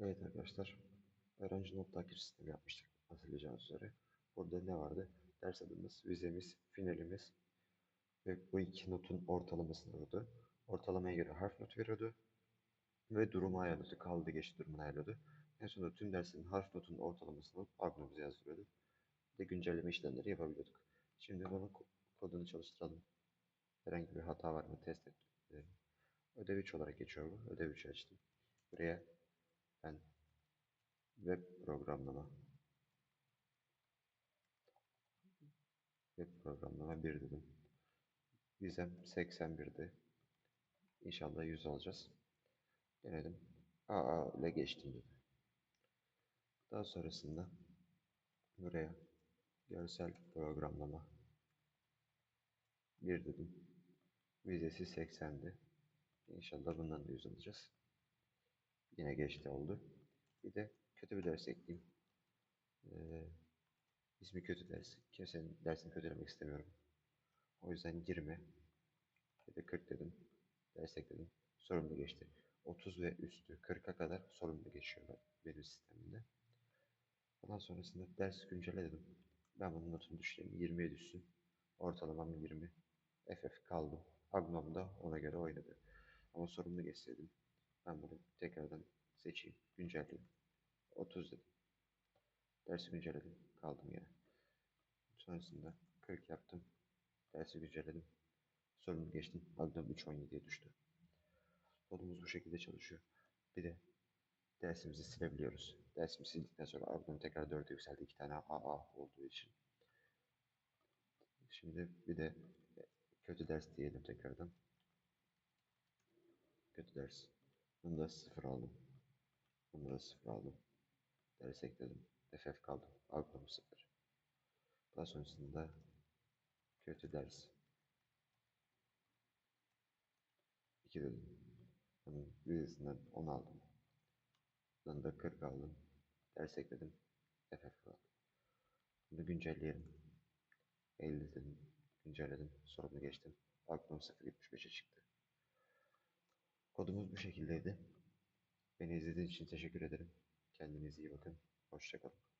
Evet arkadaşlar, öğrenci not takip sistemi yapmıştık hatırlayacağınız üzere. Burada ne vardı? Ders adımız, vizemiz, finalimiz ve bu iki notun ortalamasını alıyordu. Ortalamaya göre harf notu veriyordu ve durumu ayarlıyordu. Kaldı geçti durumunu ayarlıyordu. En sonunda tüm derslerin harf notunun ortalamasını alıp. Bir de güncelleme işlemleri yapabiliyorduk. Şimdi bunun ko- kodunu çalıştıralım. Herhangi bir hata var mı test edelim. Ödev 3 olarak geçiyor bu. Ödev 3'ü açtım. Buraya ben web programlama web programlama 1 dedim. Vizem 81'di. İnşallah 100 alacağız. Denedim. AA ile geçtim dedi. Daha sonrasında buraya görsel programlama 1 dedim. Vizesi 80'di. İnşallah bundan da 100 alacağız. Yine geçti oldu. Bir de kötü bir ders ekleyeyim. Ee, ismi kötü ders. Kimsenin dersini kötülemek istemiyorum. O yüzden 20 ya da 40 dedim. Ders ekledim. Sorumlu geçti. 30 ve üstü 40'a kadar sorumlu geçiyor ben- benim sistemimde. Ondan sonrasında ders güncelle dedim. Ben bunun notunu düşüreyim. 20'ye düşsün. Ortalamam 20. FF kaldım. Agnom da ona göre oynadı. Ama sorumlu geçseydim. Ben bunu tekrardan seçeyim. Güncelleyeyim. 30 dedim. Dersi güncelledim. Kaldım yine. Sonrasında 40 yaptım. Dersi güncelledim. Sorumlu geçtim. Agnom 3.17'ye düştü. Kodumuz bu şekilde çalışıyor. Bir de dersimizi silebiliyoruz. Dersimizi sildikten sonra Agnom tekrar 4'e yükseldi. 2 tane AA olduğu için. Şimdi bir de kötü ders diyelim tekrardan. Kötü ders. Bunu da 0 aldım. Bunu da 0 aldım. Ders ekledim. FF kaldı. Agnom 0. Daha sonrasında kötü ders. 2 dedim. Bunun vizesinden 10 aldım. Bundan da 40 aldım. Ders ekledim. FF kaldı. Bunu güncelleyelim. 50 dedim. Güncelledim. Sorunu geçtim. Aklım 0.75'e çıktı. Kodumuz bu şekildeydi. Beni izlediğiniz için teşekkür ederim. Kendinize iyi bakın. Hoşçakalın.